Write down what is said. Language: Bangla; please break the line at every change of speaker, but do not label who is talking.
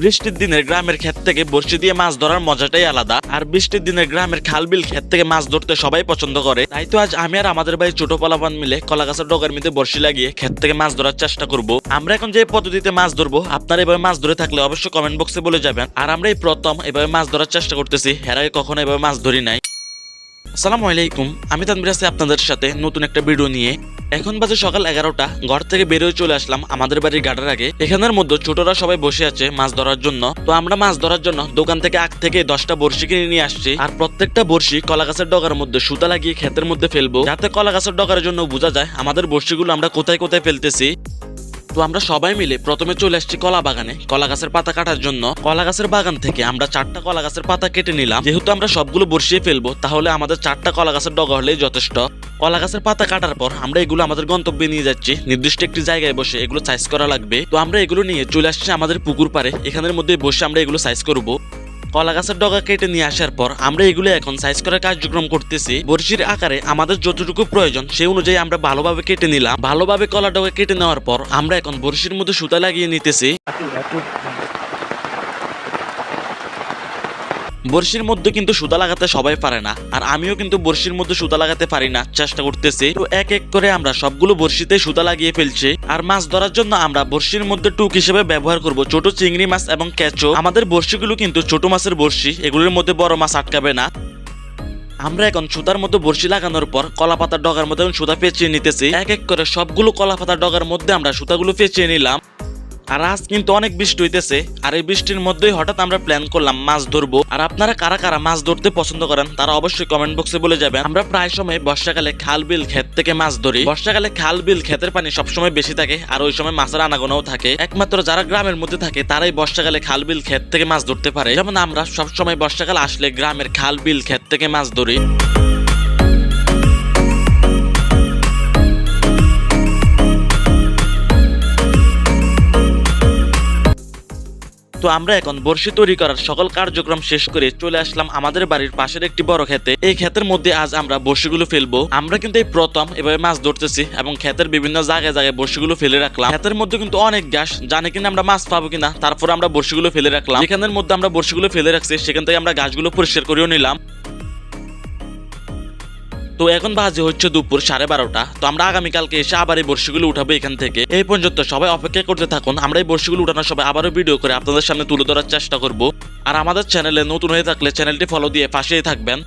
বৃষ্টির দিনের গ্রামের ক্ষেত থেকে বড়শি দিয়ে মাছ ধরার মজাটাই আলাদা। আর বৃষ্টির দিনের গ্রামের খাল বিল ক্ষেত থেকে মাছ ধরতে সবাই পছন্দ করে। তাই তো আজ আমি আর আমাদের ভাই ছোট পোলাপান মিলে কলা গাছের ডগার মধ্যে বড়শি লাগিয়ে ক্ষেত থেকে মাছ ধরার চেষ্টা করব। আমরা এখন যে পদ্ধতিতে মাছ ধরবো, আপনারা এভাবে মাছ ধরে থাকলে অবশ্যই কমেন্ট বক্সে বলে যাবেন। আর আমরা এই প্রথম এভাবে মাছ ধরার চেষ্টা করতেছি, এর আগে কখনো এভাবে মাছ ধরি নাই। আসসালামু আলাইকুম, আমি তানবির আছি আপনাদের সাথে নতুন একটা ভিডিও নিয়ে। এখন বাজে সকাল এগারোটা, ঘর থেকে বেরোয় চলে আসলাম আমাদের বাড়ির গাড়ার আগে। এখানের মধ্যে ছোটরা সবাই বসে আছে মাছ ধরার জন্য। তো আমরা মাছ ধরার জন্য দোকান থেকে আগ থেকে দশটা বড়শি কিনে নিয়ে আসছি। আর প্রত্যেকটা বড়শি কলা গাছের ডগার মধ্যে সুতা লাগিয়ে ক্ষেতের মধ্যে ফেলব। যাতে কলা গাছের ডগার জন্য বোঝা যায় আমাদের বড়শিগুলো আমরা কোথায় কোথায় ফেলতেছি। তো আমরা সবাই মিলে প্রথমে চলে আসছি কলা বাগানে। কলা গাছের পাতা কাটার জন্য। কলা গাছের বাগান থেকে আমরা চারটা কলা গাছের পাতা কেটে নিলাম। যেহেতু আমরা সবগুলো বসিয়ে ফেলব, তাহলে আমাদের চারটা কলা গাছের ডগা হলেই যথেষ্ট। কলা গাছের পাতা কাটার পর আমরা এগুলো আমাদের গন্তব্যে নিয়ে যাচ্ছি। নির্দিষ্ট একটি জায়গায় বসে এগুলো সাইজ করা লাগবে। তো আমরা এগুলো নিয়ে চলে আসছি আমাদের পুকুর পারে এখানের মধ্যে বসে আমরা এগুলো সাইজ করব। কলা গাছের ডগা কেটে নিয়ে আসার পর আমরা এগুলো এখন সাইজ করার কার্যক্রম করতেছি। বড়শির আকারে আমাদের যতটুকু প্রয়োজন, সেই অনুযায়ী আমরা ভালোভাবে কেটে নিলাম। ভালোভাবে কলা ডগা কেটে নেওয়ার পর আমরা এখন বড়শির মধ্যে সুতা লাগিয়ে নিতেছি। বর্ষির মধ্যে কিন্তু সুতা লাগাতে সবাই পারে না, আর আমিও কিন্তু বর্ষির মধ্যে সুতা লাগাতে পারি না, চেষ্টা করতেছি। তো এক এক করে আমরা সবগুলো বর্ষিতে সুতা লাগিয়ে ফেলছি, আর মাছ ধরার জন্য আমরা বর্ষির মধ্যে টুক হিসেবে ব্যবহার করব, ছোট চিংড়ি মাছ এবং কেঁচো। আমাদের বর্ষিগুলো কিন্তু ছোট মাছের বর্ষি এগুলোর মধ্যে বড় মাছ আটকাবে না। আমরা এখন সুতার মধ্যে বড়শি লাগানোর পর কলা পাতার ডগার মধ্যে এখন সুতা পেঁচিয়ে নিতেছি। এক এক করে সবগুলো কলা পাতার ডগার মধ্যে আমরা সুতাগুলো পেঁচিয়ে নিলাম। আর আজ কিন্তু অনেক বৃষ্টি হইতেছে, আর এই বৃষ্টির মধ্যেই হঠাৎ আমরা প্ল্যান করলাম মাছ ধরবো। আর আপনারা কারা কারা মাছ ধরতে পছন্দ করেন, তারা অবশ্যই কমেন্ট বক্সে বলে যাবেন। আমরা প্রায় সময় বর্ষাকালে খাল বিল ক্ষেত থেকে মাছ ধরি। বর্ষাকালে খাল বিল ক্ষেতের পানি সবসময় বেশি থাকে, আর ওই সময় মাছের আনাগোনাও থাকে। একমাত্র যারা গ্রামের মধ্যে থাকে, তারাই বর্ষাকালে খাল বিল ক্ষেত থেকে মাছ ধরতে পারে। যেমন আমরা সবসময় বর্ষাকাল আসলে গ্রামের খাল বিল ক্ষেত থেকে মাছ ধরি। তো আমরা এখন বর্ষি তৈরি করার সকল কার্যক্রম শেষ করে চলে আসলাম আমাদের বাড়ির পাশের একটি বড় ক্ষেতে। এই ক্ষেতের মধ্যে আজ আমরা বর্ষিগুলো ফেলব। আমরা কিন্তু এই প্রথম এভাবে মাছ ধরতেছি এবং ক্ষেতের বিভিন্ন জায়গায় জায়গায় বর্ষিগুলো ফেলে রাখলাম। ক্ষেতের মধ্যে কিন্তু অনেক গ্যাস জানে কিনা আমরা মাছ পাবো কিনা, তারপর আমরা বর্ষিগুলো ফেলে রাখলাম। যেখানের মধ্যে আমরা বর্ষিগুলো ফেলে রাখছি, সেখান থেকে আমরা গাছগুলো পরিষ্কার করেও নিলাম। তো এখন বাজে হচ্ছে দুপুর সাড়ে বারোটা। তো আমরা আগামীকালকে এসে আবার এই বর্ষিগুলো উঠাবো এখান থেকে। এই পর্যন্ত সবাই অপেক্ষা করতে থাকুন। আমরা এই বর্ষিগুলো উঠানোর সবাই আবারও ভিডিও করে আপনাদের সামনে তুলে ধরার চেষ্টা করব। আর আমাদের চ্যানেলে নতুন হয়ে থাকলে চ্যানেলটি ফলো দিয়ে পাশেই থাকবেন।